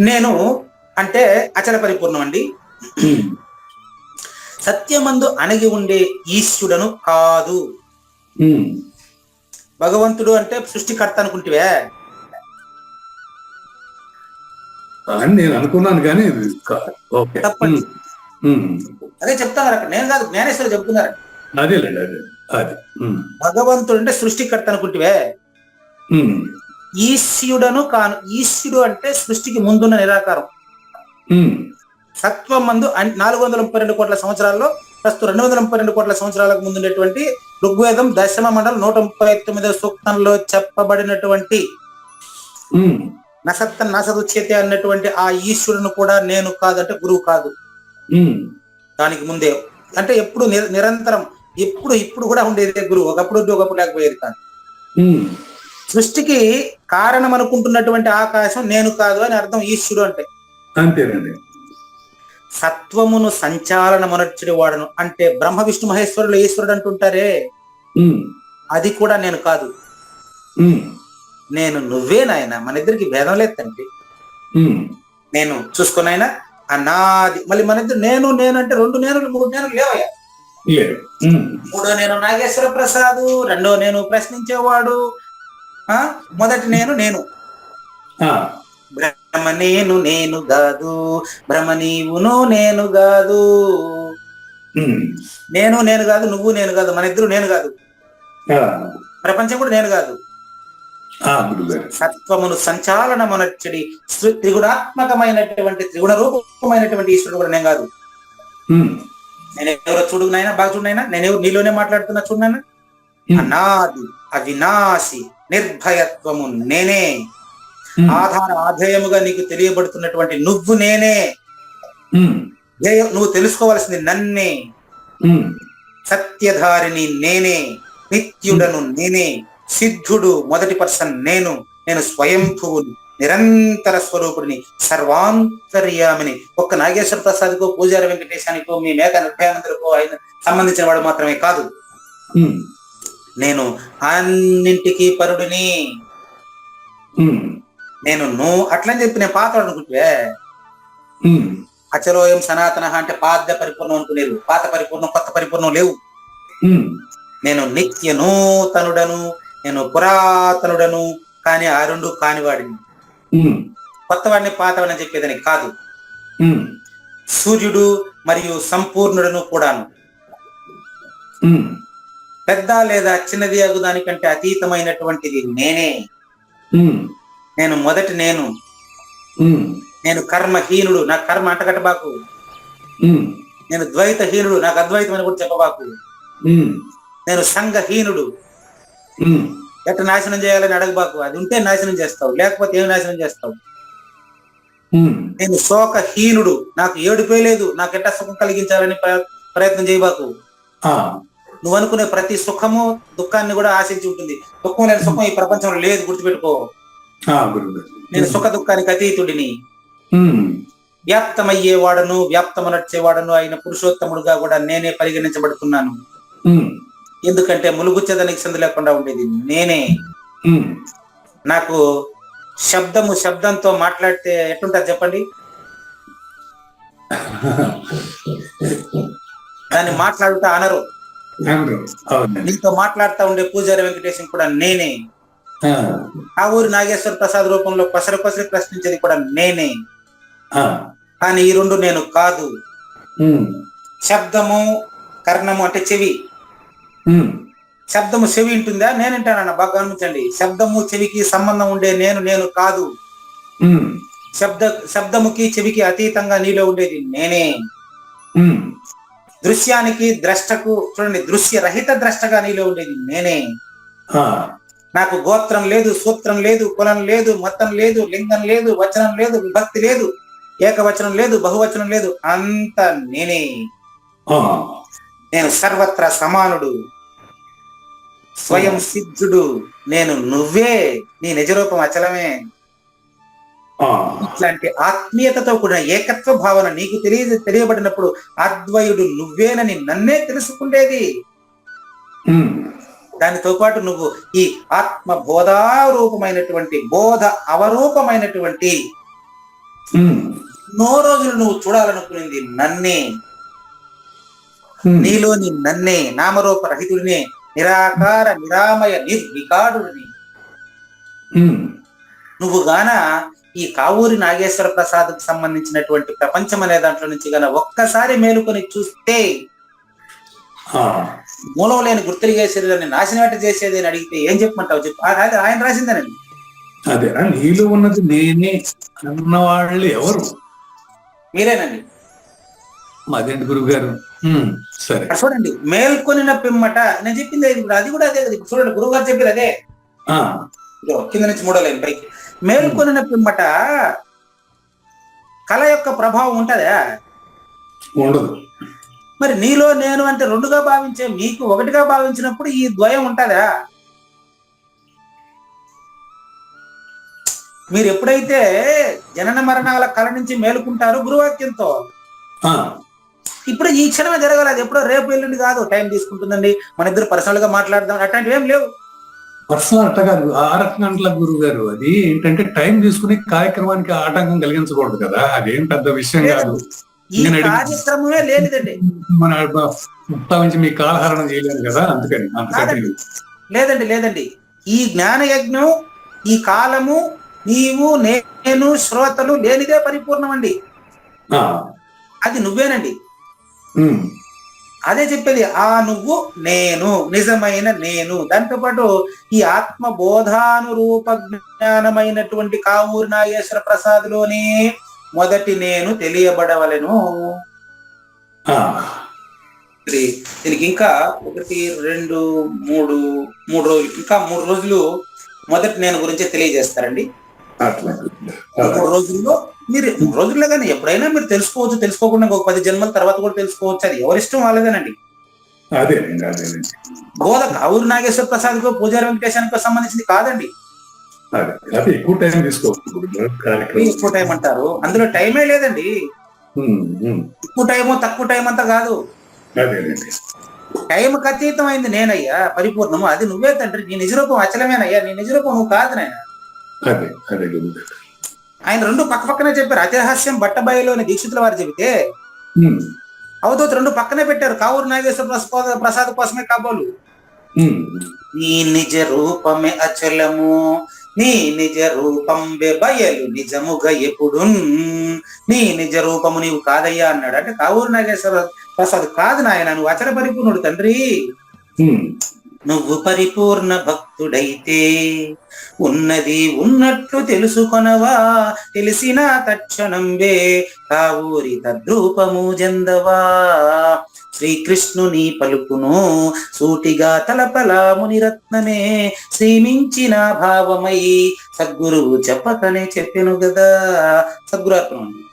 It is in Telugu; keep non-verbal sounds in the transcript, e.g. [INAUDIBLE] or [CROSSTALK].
నేను అంటే అచల పరిపూర్ణం అండి సత్యమందు అణగి ఉండే ఈశ్వరుడను కాదు. భగవంతుడు అంటే సృష్టికర్త అనుకుంటివే? అని నేను అనుకున్నాను కానీ తప్పండి. అదే చెప్తున్నారు అక్కడ. నేను కాదు జ్ఞానేశ్వరు చెప్తున్నారు. అదేలేండి అదే భగవంతుడు అంటే సృష్టికర్త అనుకుంటివే? ఉమ్, ఈశ్వరుడను కాను ఈశ్వరుడు అంటే సృష్టికి ముందున్న నిరాకారం. సత్వం మందు నాలుగు వందల ముప్పై రెండు కోట్ల సంవత్సరాల్లో ప్రస్తుతం రెండు వందల ముప్పై రెండు కోట్ల సంవత్సరాలకు ముందు ఉండేటువంటి ఋగ్వేదం దశమ మండలం నూట ముప్పై తొమ్మిదవ సూక్తంలో చెప్పబడినటువంటి. నసత్త నసదుచ్యతే అన్నటువంటి ఆ ఈశ్వరుని కూడా నేను కాదు అంటే గురువు కాదు. దానికి ముందే. అంటే ఎప్పుడు నిర- నిరంతరం ఎప్పుడు ఇప్పుడు కూడా ఉండేదే గురువు. ఒకప్పుడు ఒకప్పుడు లేకపోయేది కాదు. సృష్టికి కారణం అనుకుంటున్నటువంటి ఆకాశం నేను కాదు అని అర్థం ఈశ్వరుడు అంటే. అంతేనండి. సత్వమును సంచాలన మొనర్చడి వాడను. అంటే బ్రహ్మ విష్ణు మహేశ్వరులు ఈశ్వరుడు అంటుంటారే? అది కూడా నేను కాదు. నేను నువ్వే నాయన. మన ఇద్దరికి భేదం లేదు తండ్రి ఉమ్. నేను చూసుకున్నాయన ఆ నాది మళ్ళీ మన ఇద్దరు నేను నేను అంటే రెండు నేను మూడు నేను లేవయ్యా? మూడో నేను నాగేశ్వర ప్రసాద్ రెండో నేను ప్రశ్నించేవాడు. మొదటి నేను నేను. బ్రహ్మ నేను నేను కాదు. బ్రహ్మ నీవును నేను కాదు. నేను నేను కాదు నువ్వు నేను కాదు మన ఇద్దరు నేను కాదు. ప్రపంచం కూడా నేను కాదు. సత్వమును సంచాలనమునచ్చడి త్రిగుణాత్మకమైనటువంటి త్రిగుణ రూపమైనటువంటి ఈశ్వరుడు కూడా నేను కాదు. నేను ఎవరో చూడు నాయన బాగా చూడు నాయన నేను ఎవరు నీలోనే మాట్లాడుతున్నా చూడు నాయన. ఉమ్, అనాది అవినాశి నిర్భయత్వము నేనే. ఆధార ఆధేయముగా నీకు తెలియబడుతున్నటువంటి నువ్వు నేనే. నువ్వు తెలుసుకోవాల్సింది నన్నే. సత్యధారిని నేనే. నిత్యుడను నేనే. సిద్ధుడు మొదటి పర్సన్ నేను. నేను స్వయంభువుని నిరంతర స్వరూపుడిని సర్వాంతర్యామిని. ఒక్క నాగేశ్వర ప్రసాద్కో పూజారి వెంకటేశానికో మీ మేక నిర్భయానందరికో ఆయన సంబంధించిన వాడు మాత్రమే కాదు. నేను అన్నింటికి పరుడిని. నేను నువ్వు అట్లని చెప్పి నేను పాత అనుకుంటే అచలోయం సనాతన అంటే పాద పరిపూర్ణం అనుకునేరు. పాత పరిపూర్ణం కొత్త పరిపూర్ణం లేవు. నేను నిత్య నూతనుడను నేను పురాతనుడను కానీ ఆ రెండు కానివాడిని. కొత్తవాడిని పాతవాడిని చెప్పేదని కాదు. సూర్యుడు మరియు సంపూర్ణుడను కూడాను. పెద్ద లేదా చిన్నది అగు దానికంటే అతీతమైనటువంటిది నేనే. నేను మొదటి నేను. నేను కర్మహీనుడు. నా కర్మ అంటగట్టబాకు. నేను ద్వైతహీనుడు. నాకు అద్వైతం అని కూడా చెప్పబాకు. నేను సంఘహీనుడు. ఎట్ట నాశనం చేయాలని అడగబాకు. అది ఉంటే నాశనం చేస్తావు. లేకపోతే ఏం నాశనం చేస్తావు? నేను శోకహీనుడు. నాకు ఏడుపే లేదు. నాకు ఎట్ట సుఖం కలిగించాలని ప్ర- ప్రయత్నం చేయబాకు. నువ్వు అనుకునే ప్రతి సుఖము దుఃఖాన్ని కూడా ఆశించి ఉంటుంది. దుఃఖం లేని సుఖం ఈ ప్రపంచంలో లేదు గుర్తుపెట్టుకో. నేను సుఖ దుఃఖానికి అతీతుడిని. వ్యాప్తమయ్యేవాడను వ్యాప్తమనర్చేవాడను అయిన పురుషోత్తముడుగా కూడా నేనే పరిగణించబడుతున్నాను. ఎందుకంటే ములుగుచ్చదానికి సందు లేకుండా ఉండేది నేనే. నాకు శబ్దము శబ్దంతో మాట్లాడితే ఎట్లుంటుంది చెప్పండి? [LAUGHS] దాన్ని మాట్లాడుతా అనరు. నీతో మాట్లాడుతూ ఉండే పూజారి వెంకటేశం కూడా నేనే. ఆ, ఊరి నాగేశ్వర ప్రసాద్ రూపంలో కొసరి కొసరి ప్రశ్నించేది కూడా నేనే. ఆ, కానీ ఈ రెండు నేను కాదు. శబ్దము కర్ణము అంటే చెవి. శబ్దము చెవి ఉంటుందా? నేను వింటానన్న బాగా గమనించండి. శబ్దము చెవికి సంబంధం ఉండే నేను నేను కాదు. శబ్ద శబ్దముకి చెవికి అతీతంగా నీలో ఉండేది నేనే. దృశ్యానికి ద్రష్టకు చూడండి దృశ్య రహిత ద్రష్టగా నీలో ఉండేది నేనే. నాకు గోత్రం లేదు సూత్రం లేదు కులం లేదు మతం లేదు లింగం లేదు వచనం లేదు విభక్తి లేదు ఏకవచనం లేదు బహువచనం లేదు అంత నేనే. నేను సర్వత్రా సమానుడు స్వయం సిద్ధుడు నేను నువ్వే నీ నిజరూపం అచలమే. ఇట్లాంటి ఆత్మీయతతో కూడిన ఏకత్వ భావన నీకు తెలియ తెలియబడినప్పుడు అద్వయుడు నువ్వేనని నన్నే తెలుసుకుండేది. దానితో పాటు నువ్వు ఈ ఆత్మ బోధారూపమైనటువంటి బోధ అవరూపమైనటువంటి ఎన్నో రోజులు నువ్వు చూడాలనుకునేది నన్నే. నీలోని నన్నే నామరూప రహితుడినే నిరాకార నిరామయ నిర్వికారుడిని. నువ్వు గాన ఈ కావూరి నాగేశ్వర ప్రసాద్కు సంబంధించినటువంటి ప్రపంచం అనే దాంట్లో నుంచి గన ఒక్కసారి మేలుకొని చూస్తే మూలం లేని గుర్తిరిగే శరీరాన్ని నాశనమేట చేసేది అని అడిగితే ఏం చెప్పమంటావు? చెప్పు. రాజు ఆయన రాసిందేనండి అదేనా నీలో ఉన్నది నేనే అన్న వాళ్ళు ఎవరు? మీరేనండి. అదేంటి గురువు గారు సరే. చూడండి మేల్కొనిన పిమ్మట నేను చెప్పింది అది అది కూడా అదే చూడండి గురువు గారు చెప్పేది అదే కింద నుంచి మూడో లైన్ పైకి. మేల్కొనిన పిమ్మట కళ యొక్క ప్రభావం ఉంటదా? ఉండదు. మరి నీలో నేను అంటే రెండుగా భావించే మీకు ఒకటిగా భావించినప్పుడు ఈ ద్వయం ఉంటదా? మీరు ఎప్పుడైతే జనన మరణాల కళ నుంచి మేలుకుంటారో గురువాక్యంతో. ఇప్పుడు ఈ క్షణమే జరగాలి. అది ఎప్పుడో రేపు ఎల్లుండి కాదు. టైం తీసుకుంటుందండి. మన ఇద్దరు పర్సనల్గా మాట్లాడదాం. అట్లాంటివి ఏం లేవు. పర్సనల్ అట్ట కాదు ఆ రకంగా గురువు గారు అది ఏంటంటే టైం తీసుకుని కార్యక్రమానికి ఆటంకం కలిగించకూడదు కదా అదేం పెద్ద విషయం కాదు. కార్యక్రమమే లేనిదండి. మన మీ కాలహరణ చేయలేను కదా అందుకని లేదండి లేదండి. ఈ జ్ఞాన యజ్ఞం ఈ కాలము నీవు నేను శ్రోతలు లేనిదే పరిపూర్ణమండి. ఆ, అది నువ్వేనండి. అదే చెప్పేది ఆ నువ్వు నేను నిజమైన నేను. దాంతో పాటు ఈ ఆత్మ బోధానురూప జ్ఞానమైనటువంటి కావూరు నాగేశ్వర ప్రసాద్లోనే మొదటి నేను తెలియబడవలెను. దీనికి ఇంకా ఒకటి రెండు మూడు మూడు రోజులు ఇంకా మూడు రోజులు మొదటి నేను గురించి తెలియజేస్తారండి. మూడు రోజుల్లో మీరు మూడు రోజుల్లో కానీ ఎప్పుడైనా మీరు తెలుసుకోవచ్చు తెలుసుకోకుండా ఒక పది జన్మల తర్వాత కూడా తెలుసుకోవచ్చు. అది ఎవరిష్టం వాళ్ళదేనండి. అదేనండి అదేనండి బోధ కావూరు నాగేశ్వర ప్రసాద్కో పూజారి వెంకటేశానికో సంబంధించింది కాదండి. ఎక్కువ టైం ఎక్కువ టైం అంటారు. అందులో టైమే లేదండి. ఎక్కువ టైము తక్కువ టైం అంతా కాదు. అదేనండి టైంకి అతీతమైంది నేనయ్యా పరిపూర్ణము. అది నువ్వే తండ్రి. నీ నిజరూపం అచలమేనయ్యా. నీ నిజరూపం నువ్వు కాదు నాయన. ఆయన రెండు పక్క పక్కనే చెప్పారు. అతిరహస్యం బట్టబయలోని దీక్షితుల వారు చెబితే ఉమ్, అవతోత రెండు పక్కనే పెట్టారు. కావూరు నాగేశ్వర ప్రసాద్ ప్రసాద్ కోసమే కాబోలు. నీ నిజ రూపమే అచలము నీ నిజ రూపం బయలు నిజముగా ఎప్పుడు నీ నిజ రూపము నీవు కాదయ్యా అన్నాడు. అంటే కావూరు నాగేశ్వర ప్రసాద్ కాదు నాయన నువ్వు అచల పరిపూర్ణుడు తండ్రి. నువ్వు పరిపూర్ణ భక్తుడైతే. ఉన్నది ఉన్నట్లు తెలుసుకొనవా? తెలిసిన తక్షణంవే కావూరి తద్రూపము జందవా. శ్రీకృష్ణుని పలుకును సూటిగా తలపల మునిరత్నమే శ్రీమించిన భావమై సద్గురువు చెప్పకనే చెప్పెను గదా. సద్గురు